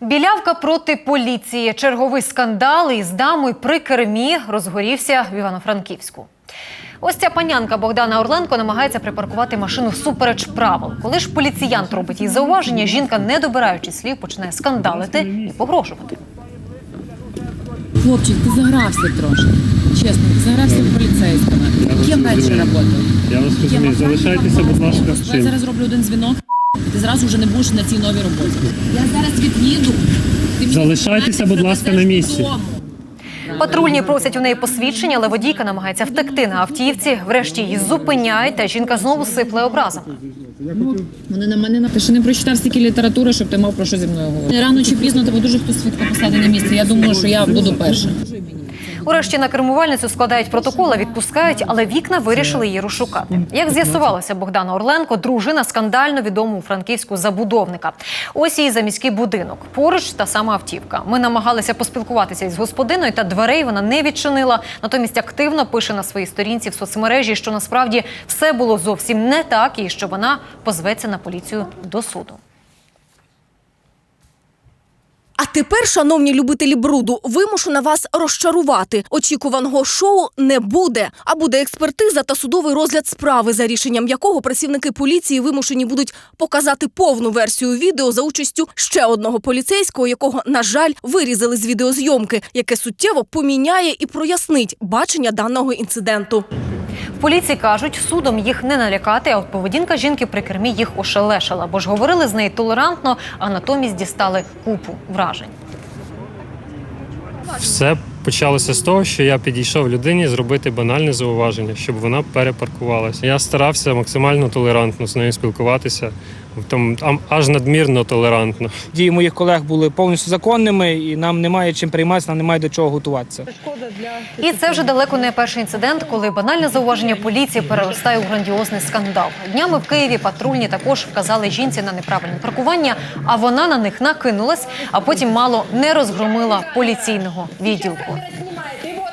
Білявка проти поліції. Черговий скандал із дамою при кермі розгорівся в Івано-Франківську. Ось ця панянка Богдана Орленко намагається припаркувати машину всупереч правил. Коли ж поліціянт робить їй зауваження, жінка, не добираючи слів, починає скандалити і погрожувати. Хлопчик, ти загрався трошки. Чесно, ти загрався в поліцейськими. Ким далі працював? Я вас розумію. Залишайтеся, будь ласка, Я зараз роблю один дзвінок, ти зразу вже не будеш на цій новій роботі. Я зараз від'їду. Залишайтеся, будь ласка, на місці. Патрульні просять у неї посвідчення, але водійка намагається втекти на автівці. Врешті її зупиняють, та жінка знову сипле образами. Вони на мене ти ще не прочитав стільки літератури, щоб ти мав про що зі мною говорити. Рано чи пізно тебе дуже хтось швидко посади на місце. Я думаю, що я буду перша. Урешті на кермувальницю складають протокол, а відпускають, але вікна вирішили її розшукати. Як з'ясувалося, Богдана Орленко, дружина скандально відомого у франківську забудовника. Ось її заміський будинок. Поруч та сама автівка. Ми намагалися поспілкуватися із господиною, та дверей вона не відчинила. Натомість активно пише на своїй сторінці в соцмережі, що насправді все було зовсім не так, і що вона позветься на поліцію до суду. А тепер, шановні любителі бруду, вимушу на вас розчарувати. Очікуваного шоу не буде. А буде експертиза та судовий розгляд справи, за рішенням якого працівники поліції вимушені будуть показати повну версію відео за участю ще одного поліцейського, якого, на жаль, вирізали з відеозйомки, яке суттєво поміняє і прояснить бачення даного інциденту. В поліції кажуть, судом їх не налякати, а от поведінка жінки при кермі їх ошелешила, бо ж говорили з нею толерантно, а натомість дістали купу вражень. Все почалося з того, що я підійшов людині зробити банальне зауваження, щоб вона перепаркувалася. Я старався максимально толерантно з нею спілкуватися, там аж надмірно толерантно. Дії моїх колег були повністю законними, і нам немає чим прийматися, нам немає до чого готуватися. І це вже далеко не перший інцидент, коли банальне зауваження поліції переростає у грандіозний скандал. Днями в Києві патрульні також вказали жінці на неправильне паркування, а вона на них накинулась, а потім мало не розгромила поліційного відділку.